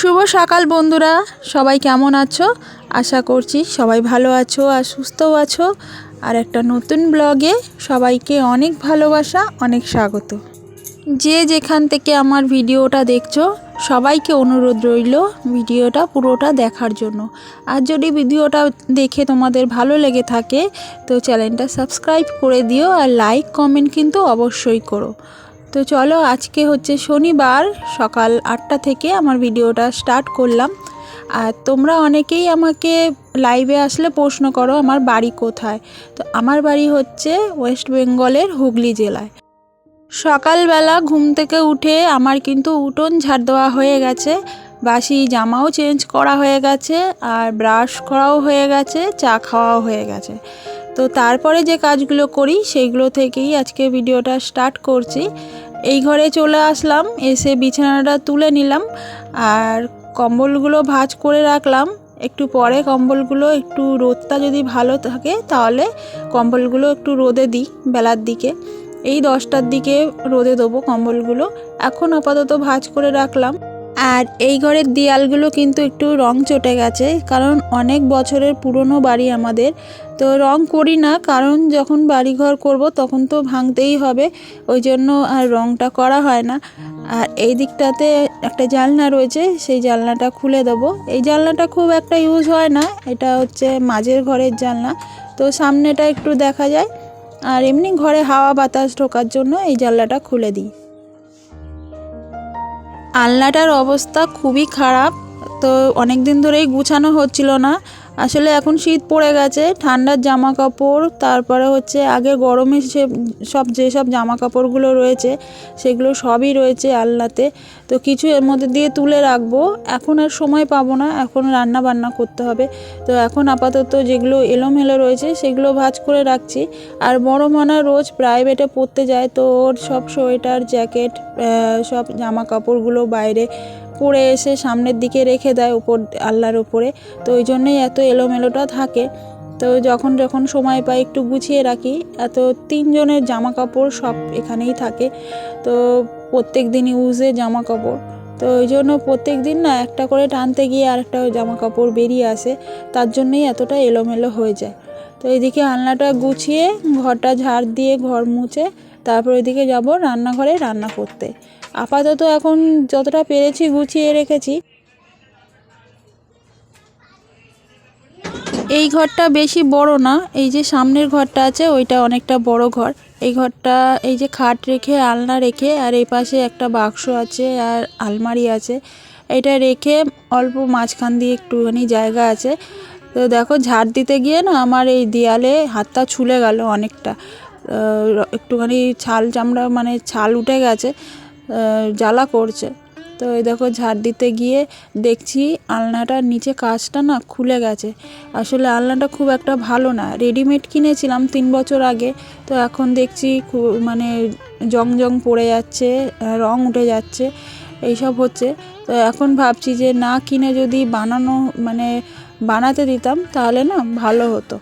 শুভ সকাল বন্ধুরা, সবাই কেমন আছো? আশা করছি সবাই ভালো আছো আর সুস্থও আছো। আর একটা নতুন ব্লগে সবাইকে অনেক ভালোবাসা, অনেক স্বাগত। যে যেখান থেকে আমার ভিডিওটা দেখছ, সবাইকে অনুরোধ রইল ভিডিওটা পুরোটা দেখার জন্য। আর যদি ভিডিওটা দেখে তোমাদের ভালো লেগে থাকে, তো চ্যানেলটা সাবস্ক্রাইব করে দিও আর লাইক, কমেন্ট কিন্তু অবশ্যই করো। তো চলো আজকে হচ্ছে শনিবার, সকাল আটটা থেকে আমার ভিডিওটা স্টার্ট করলাম। আর তোমরা অনেকেই আমাকে লাইভে আসলে প্রশ্ন করো, আমার বাড়ি কোথায়? তো আমার বাড়ি হচ্ছে ওয়েস্ট বেঙ্গলের হুগলি জেলায়। সকালবেলা ঘুম থেকে উঠে আমার কিন্তু উঠোন ঝাড় দেওয়া হয়ে গেছে, বাসি জামাও চেঞ্জ করা হয়ে গেছে, আর ব্রাশ করাও হয়ে গেছে, চা খাওয়াও হয়ে গেছে। তো তারপরে যে কাজগুলো করি সেইগুলো থেকেই আজকে ভিডিওটা স্টার্ট করছি। এই ঘরে চলে আসলাম, এসে বিছানাটা তুলে নিলাম আর কম্বলগুলো ভাজ করে রাখলাম। একটু পরে কম্বলগুলো, একটু রোদটা যদি ভালো থাকে তাহলে কম্বলগুলো একটু রোদে দিই বেলার দিকে। এই দশটার দিকে রোদে দেবো কম্বলগুলো। এখন আপাতত ভাজ করে রাখলাম। আর এই ঘরের দেয়ালগুলো কিন্তু একটু রং চটে গেছে, কারণ অনেক বছরের পুরনো বাড়ি আমাদের। তো রং করি না, কারণ যখন বাড়ি ঘর করব তখন তো ভাঙতেই হবে, ওই জন্য আর রংটা করা হয় না। আর এই দিকটাতে একটা জানলা রয়েছে, সেই জানলাটা খুলে দেবো। এই জানলাটা খুব একটা ইউজ হয় না, এটা হচ্ছে মাঝের ঘরের জানলা। তো সামনেটা একটু দেখা যায়, আর এমনি ঘরে হাওয়া বাতাস ঢোকার জন্য এই জানলাটা খুলে দিই। আলনাটার অবস্থা খুবই খারাপ। তো অনেক দিন ধরেই গুছানো হচ্ছিল না। আসলে এখন শীত পড়ে গেছে, ঠান্ডার জামা কাপড় তারপরে হচ্ছে আগে গরমে সে সব যেসব জামা কাপড়গুলো রয়েছে, সেগুলো সবই রয়েছে আলনাতে। তো কিছু এর মধ্যে দিয়ে তুলে রাখব। এখন আর সময় পাবো না, এখন রান্না বান্না করতে হবে। তো এখন আপাতত যেগুলো এলোমেলো রয়েছে, সেগুলো ভাজ করে রাখছি। আর বড় মানা রোজ প্রাইভেটে পড়তে যায়, তো ওর সব সোয়েটার, জ্যাকেট সব জামা কাপড়গুলো বাইরে পরে এসে সামনের দিকে রেখে দেয় উপর, আল্লাহর উপরে। তো ওই জন্যই এত এলোমেলোটা থাকে। তো যখন যখন সময় পাই একটু গুছিয়ে রাখি। এত তিনজনের জামা কাপড় সব এখানেই থাকে। তো প্রত্যেক দিন ইউজে জামা কাপড় তো ওই জন্য প্রত্যেক দিন না একটা করে টানতে গিয়ে আরেকটা জামা কাপড় বেরিয়ে আসে। তার জন্যই এতটা এলোমেলো হয়ে যায়। তো এদিকে আলনাটা গুছিয়ে, ঘরটা ঝাড় দিয়ে ঘর মুছে, তারপর ওইদিকে যাব রান্নাঘরে রান্না করতে। আপাতত এখন যতটা পেরেছি গুছিয়ে রেখেছি। এই ঘরটা বেশি বড় না, এই যে সামনের ঘরটা আছে ওইটা অনেকটা বড় ঘর। এই ঘরটা এই যে খাট রেখে, আলনা রেখে আর এই পাশে একটা বাক্স আছে আর আলমারি আছে। এটা রেখে অল্প মাঝখান দিয়ে একটুখানি জায়গা আছে। তো দেখো ঝাড় দিতে গিয়ে না আমার এই দেয়ালে হাতটা ছুলে গেল অনেকটা। একটুখানি ছাল চামড়া মানে ছাল উঠে গেছে। জ্বালা করছে। তো এই দেখো ঝাড় দিতে গিয়ে দেখছি আলনাটার নিচে কাজটা না খুলে গেছে। আসলে আলনাটা খুব একটা ভালো না। রেডিমেড কিনেছিলাম তিন বছর আগে। তো এখন দেখছি মানে জং জং পড়ে যাচ্ছে রং উঠে যাচ্ছে, এইসব হচ্ছে। তো এখন ভাবছি যে না কিনে যদি বানানো মানে বানাতে দিতাম তাহলে না ভালো হতো।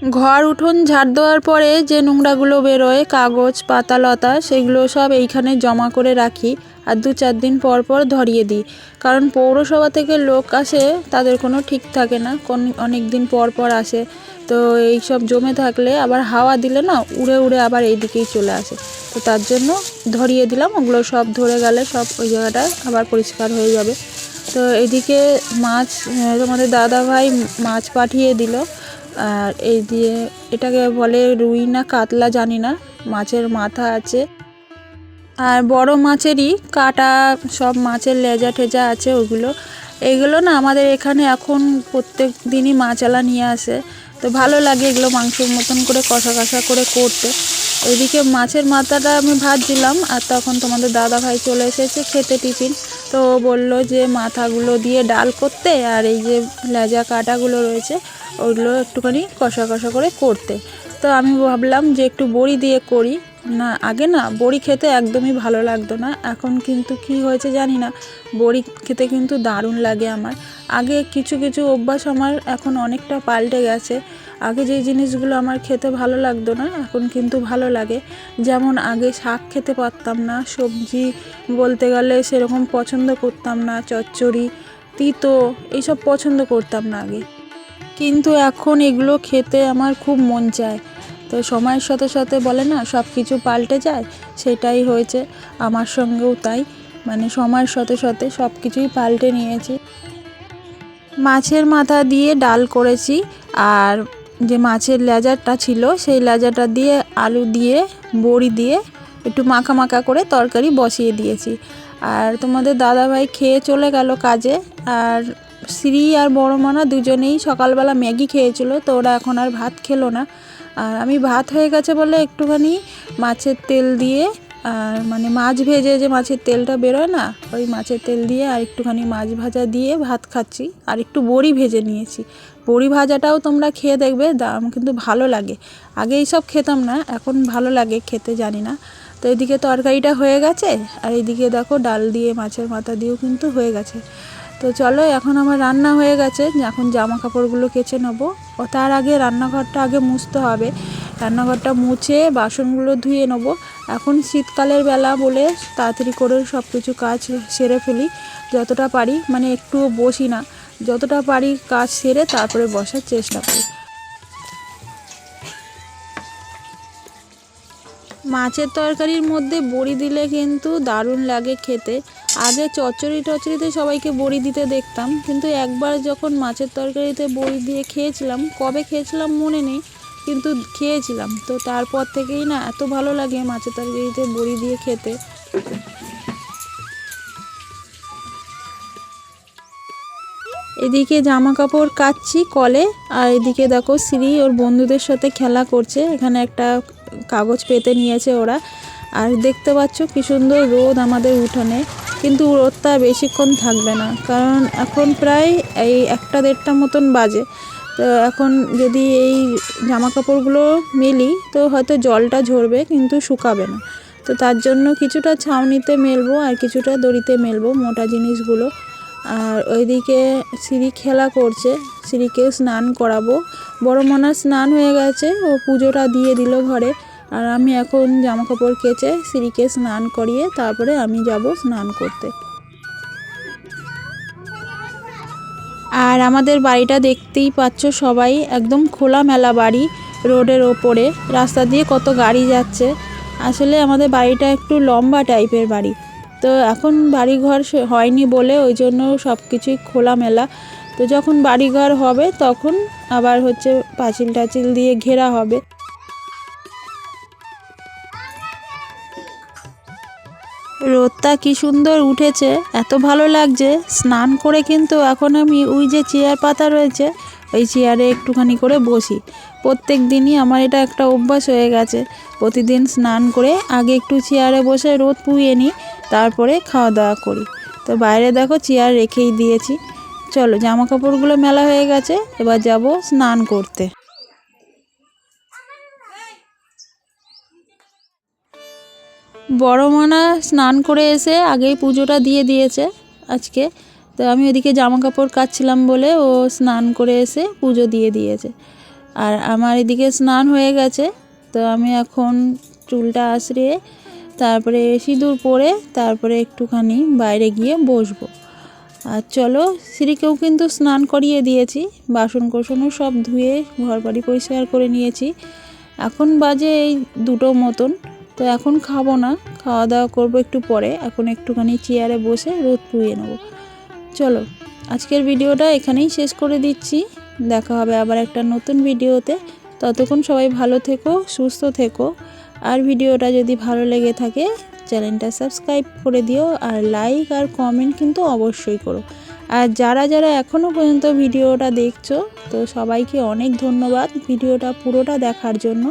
ঘর উঠোন ঝাড় দেওয়ার পরে যে নোংরাগুলো বেরোয়, কাগজ, পাতা, লতা, সেগুলো সব এইখানে জমা করে রাখি আর দু চার দিন পর পর ধরিয়ে দিই। কারণ পৌরসভা থেকে লোক আসে, তাদের কোনো ঠিক থাকে না, কোন অনেক দিন পর পর আসে। তো এই সব জমে থাকলে আবার হাওয়া দিলে না, উড়ে উড়ে আবার এই দিকেই চলে আসে। তো তার জন্য ধরিয়ে দিলাম, ওগুলো সব ধরে গেলে সব ওই জায়গাটা আবার পরিষ্কার হয়ে যাবে। তো এদিকে মাছ তোমাদের দাদা ভাই মাছ পাঠিয়ে দিল। আর এই দিয়ে এটাকে বলে রুই না কাতলা, জানি না, মাছের মাথা আছে। আর বড় মাছেরই কাটা, সব মাছের লেজা ঠেজা আছে ওগুলো। এগুলো না আমাদের এখানে এখন প্রত্যেক দিনই মাছালা নিয়ে আসে। তো ভালো লাগে এগুলো মাংসের মতন করে কষা কষা করে করতে। ওইদিকে মাছের মাথাটা আমি ভাজছিলাম আর তখন তোমাদের দাদা ভাই চলে এসেছে খেতে টিফিন। তো বলল যে মাথাগুলো দিয়ে ডাল করতে আর এই যে লেজা কাটাগুলো রয়েছে, ওগুলো একটুখানি কষা কষা করে করতে। তো আমি ভাবলাম যে একটু বড়ি দিয়ে করি। না, আগে না, বড়ি খেতে একদমই ভালো লাগতো না। এখন কিন্তু কি হয়েছে জানি না, বড়ি খেতে কিন্তু দারুণ লাগে আমার। আগে কিছু কিছু অভ্যাস আমার এখন অনেকটা পাল্টে গেছে। আগে যে জিনিসগুলো আমার খেতে ভালো লাগতো না, এখন কিন্তু ভালো লাগে। যেমন আগে শাক খেতে পারতাম না, সবজি বলতে গেলে সেরকম পছন্দ করতাম না, চচ্চড়ি, তিতো, এইসব পছন্দ করতাম না আগে। কিন্তু এখন এগুলো খেতে আমার খুব মন চায়। তো সময়ের সাথে সাথে বলে না, সব কিছু পাল্টে যায়, সেটাই হয়েছে। আমার সঙ্গেও তাই মানে সময়ের সাথে সাথে সব কিছুই পাল্টে নিয়েছি। মাছের মাথা দিয়ে ডাল করেছি, আর যে মাছের লেজারটা ছিল, সেই লেজারটা দিয়ে আলু দিয়ে, বড়ি দিয়ে একটু মাখা মাখা করে তরকারি বসিয়ে দিয়েছি। আর তোমাদের দাদাভাই খেয়ে চলে গেল কাজে, আর শ্রী আর বড় মানা দুজনেই সকালবেলা ম্যাগি খেয়েছিল, তো ওরা এখন আর ভাত খেলো না। আর আমি ভাত হয়ে গেছে বলে একটুখানি মাছের তেল দিয়ে, আর মানে মাছ ভেজে যে মাছের তেলটা বেরোয় না, ওই মাছের তেল দিয়ে আর একটুখানি মাছ ভাজা দিয়ে ভাত খাচ্ছি। আর একটু বড়ি ভেজে নিয়েছি। বড়ি ভাজাটাও তোমরা খেয়ে দেখবে, দাম কিন্তু ভালো লাগে। আগে এইসব খেতাম না, এখন ভালো লাগে খেতে, জানি না। তো এদিকে তরকারিটা হয়ে গেছে, আর এদিকে দেখো ডাল দিয়ে মাছের মাথা দিয়েও কিন্তু হয়ে গেছে। তো চলো, এখন আমার রান্না হয়ে গেছে। এখন জামা কাপড়গুলো কেচে নেব। ও, তার আগে রান্নাঘরটা আগে মুছতে হবে। রান্নাঘরটা মুছে বাসনগুলো ধুয়ে নেব। এখন শীতকালের বেলা বলে তাড়াতাড়ি করে সব কিছু কাজ সেরে ফেলি। যতটা পারি মানে একটুও বসি না। যতটা পারি কাজ সেরে তারপরে বসার চেষ্টা করি। মাছের তরকারির মধ্যে বড়ি দিলে কিন্তু দারুণ লাগে খেতে। আগে চচ্চড়ি টচড়িতে সবাইকে বড়ি দিতে দেখতাম, কিন্তু একবার যখন মাছের তরকারিতে বড়ি দিয়ে খেয়েছিলাম, কবে খেয়েছিলাম মনে নেই, কিন্তু খেয়েছিলাম। তো তারপর থেকেই না এত ভালো লাগে মাছের তরকারিতে বড়ি দিয়ে খেতে। এদিকে জামা কাপড় কাচ্ছি কলে, আর এদিকে দেখো শ্রী ওর বন্ধুদের সাথে খেলা করছে। এখানে একটা কাগজ পেতে নিয়েছে ওরা। আর দেখতে পাচ্ছ কি সুন্দর রোদ আমাদের উঠোনে। কিন্তু রোদটা বেশিক্ষণ থাকবে না। কারণ এখন প্রায় এই একটা দেড়টা মতন বাজে। তো এখন যদি এই জামা কাপড়গুলো মেলি, তো হয়তো জলটা ঝরবে, কিন্তু শুকাবে না। তো তার জন্য কিছুটা ছাউনিতে মেলবো আর কিছুটা দড়িতে মেলবো মোটা জিনিসগুলো। আর ওইদিকে সিঁড়ি খেলা করছে, সিঁড়িকে স্নান করাবো। বড় মনার স্নান হয়ে গেছে, ও পুজোটা দিয়ে দিল ঘরে। আর আমি এখন জামা কাপড় কেচে সিঁড়িকে স্নান করিয়ে তারপরে আমি যাব স্নান করতে। আর আমাদের বাড়িটা দেখতেই পাচ্ছ সবাই, একদম খোলামেলা বাড়ি রোডের ওপরে। রাস্তা দিয়ে কত গাড়ি যাচ্ছে। আসলে আমাদের বাড়িটা একটু লম্বা টাইপের বাড়ি। তো এখন বাড়িঘর হয়নি বলে ওই জন্য সব কিছুই খোলামেলা। তো যখন বাড়িঘর হবে তখন আবার হচ্ছে পাঁচিল টাচিল দিয়ে ঘেরা হবে। রোদটা কি সুন্দর উঠেছে, এত ভালো লাগছে। স্নান করে কিন্তু এখন আমি ওই যে চেয়ার পাতা রয়েছে ওই চেয়ারে একটুখানি করে বসি। প্রত্যেক দিনই আমার এটা একটা অভ্যাস হয়ে গেছে। প্রতিদিন স্নান করে আগে একটু চেয়ারে বসে রোদ পুইয়ে নিই, তারপরে খাওয়া দাওয়া করি। তো বাইরে দেখো চেয়ার রেখেই দিয়েছি। চলো জামা কাপড়গুলো মেলা হয়ে গেছে, এবার যাব স্নান করতে। বড় মানা স্নান করে এসে আগেই পুজোটা দিয়ে দিয়েছে আজকে। তো আমি ওদিকে জামা কাপড় কাচ্ছিলাম বলে ও স্নান করে এসে পুজো দিয়ে দিয়েছে। আর আমার এদিকে স্নান হয়ে গেছে, তো আমি এখন চুলটা আশ্রিয়ে তারপরে সিঁদুর পরে তারপরে একটুখানি বাইরে গিয়ে বসবো। আর চলো, সিঁড়িকেও কিন্তু স্নান করিয়ে দিয়েছি বাসন কোসনও সব ধুয়ে ঘর বাড়ি পরিষ্কার করে নিয়েছি। এখন বাজে এই দুটো মতন, তো এখন খাব না, খাওয়া দাওয়া করব একটু পরে, এখন একটুখানি চেয়ারে বসে রোদ পুড়িয়ে নেব। চলো, আজকের ভিডিওটা এখানেই শেষ করে দিচ্ছি। দেখা হবে আবার একটা নতুন ভিডিওতে। ততক্ষণ সবাই ভালো থেকো, সুস্থ থেকো। আর ভিডিওটা যদি ভালো লেগে থাকে, চ্যানেলটা সাবস্ক্রাইব করে দিও আর লাইক আর কমেন্ট কিন্তু অবশ্যই করো। আর যারা যারা এখনও পর্যন্ত ভিডিওটা দেখছ, তো সবাইকে অনেক ধন্যবাদ ভিডিওটা পুরোটা দেখার জন্য।